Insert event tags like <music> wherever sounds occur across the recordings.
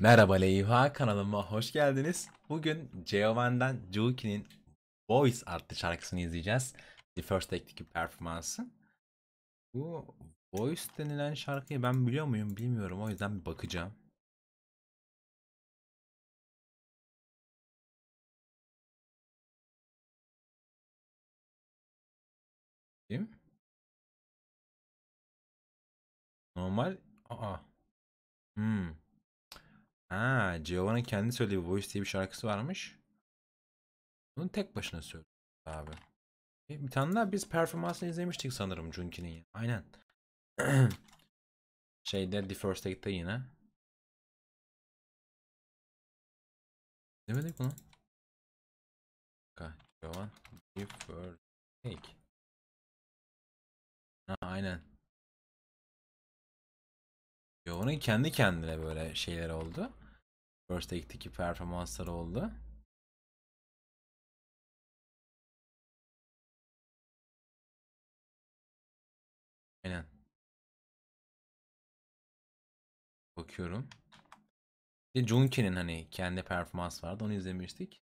Merhaba Leyva kanalıma hoş geldiniz. Bugün Giovanni'den Juki'nin Voice adlı şarkısını izleyeceğiz. The First Take'deki performansı. Bu Voice denilen şarkıyı ben biliyor muyum bilmiyorum o yüzden bir bakacağım. Değil? Normal. Aa. Hmm. Ha, Giovanni kendi söylediği Voice diye bir şarkısı varmış. Bunu tek başına söylüyor abi. E, Bir tane daha biz performansını izlemiştik sanırım Junki'nin. ya. Aynen. <clears throat> Şeyde The First Take'de yine. Demedik? Dakika, Giovanni The First Take. Ha, aynen. Giovanni kendi kendine böyle şeyler oldu. First Take'deki performansları oldu. Aynen. Bakıyorum. Bir Junki'nin hani kendi performans vardı onu izlemiştik.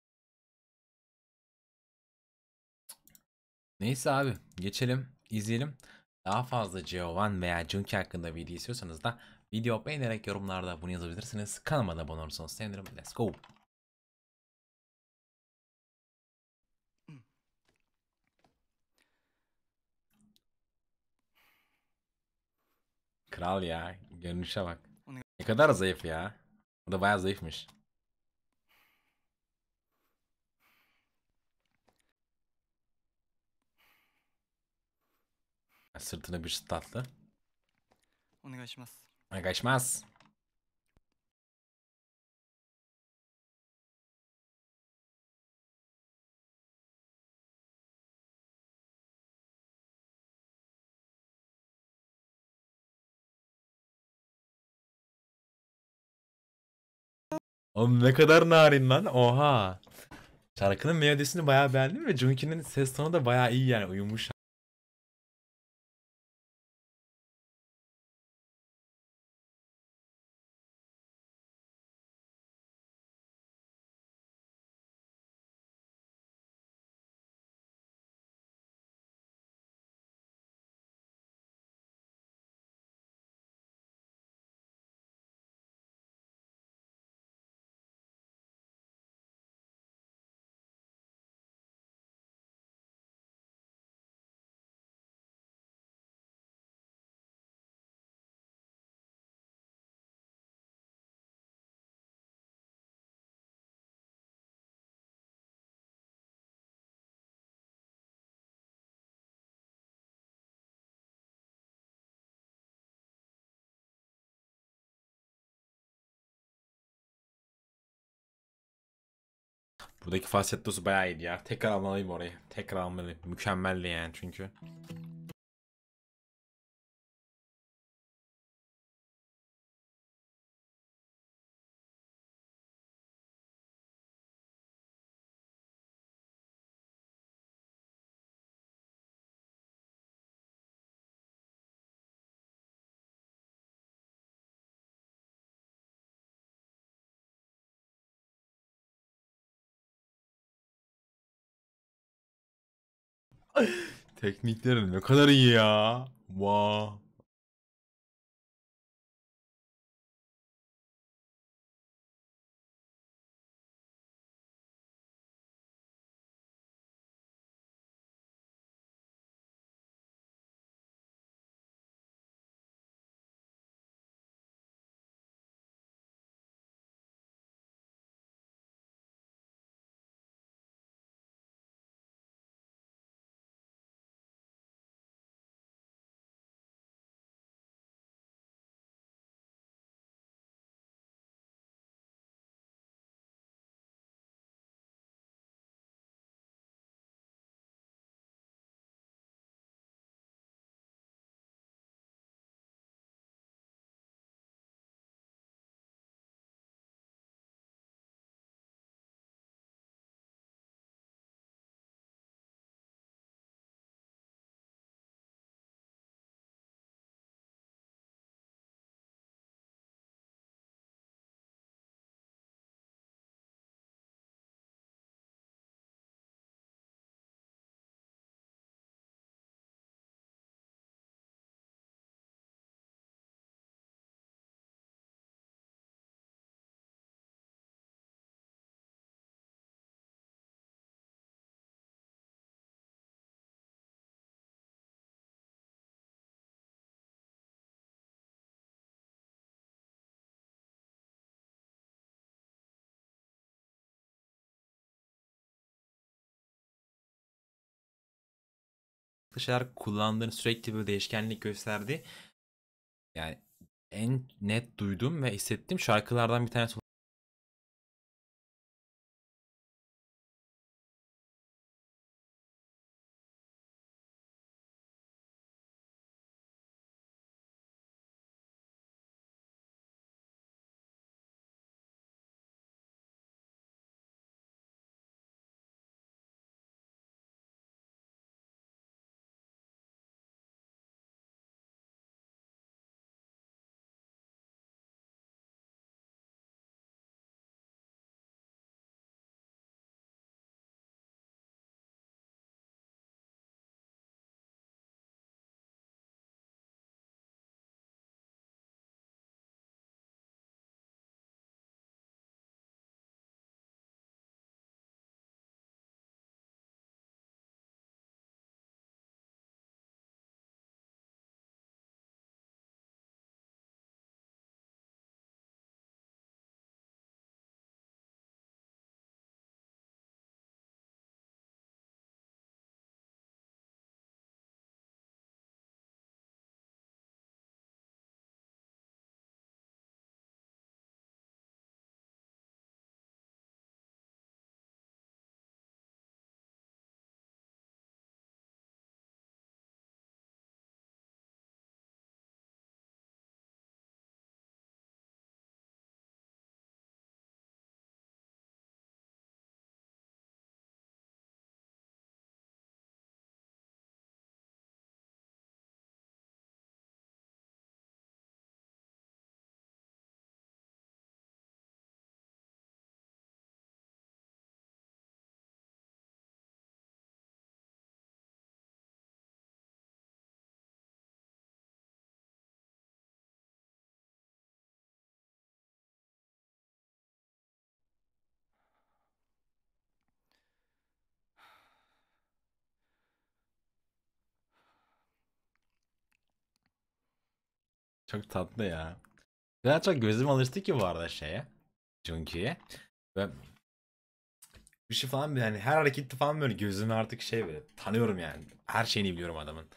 Neyse abi geçelim izleyelim. Daha fazla Giovanni veya Junki hakkında video istiyorsanız da video beğenerek yorumlarda bunu yazabilirsiniz. Kanalıma da abone olursanız sevinirim. Let's go. Kral ya. Görünüşe bak. Ne kadar zayıf ya. O da bayağı zayıfmış. Sırtına bir tatlı. お願 Aga más. Oğlum ne kadar narin lan. Oha. Şarkının melodisini bayağı beğendim ve Junki'nin ses tonu da bayağı iyi yani uyumuş Buradaki falsettosu bayağı iyiydi ya. Tekrar almalıyım orayı. Tekrar almalıyım. Mükemmeldi yani çünkü. Teknikleri ne kadar iyi ya. Wow. Farklı şeyler kullandığını sürekli böyle değişkenlik gösterdi. Yani en net duyduğum ve hissettiğim şarkılardan bir tanesi Çok tatlı ya. Daha çok gözüm alıştı ki bu arada şeye. Junki'ye. Ve bir şey falan yani her hareketi falan böyle gözümü artık şey böyle tanıyorum yani. Her şeyini biliyorum adamın.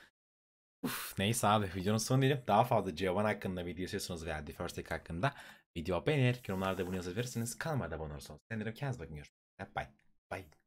Uf, neyse abi videonun sonu diyelim. Daha fazla Giovanni hakkında video istiyorsanız veya The First Take hakkında video beğenir. Yorumlarda bunu yazabilirsiniz. Kanalıma da abone olursanız. Sevinirim. Kendinize bakın. Görüşmek. Bye. Bye.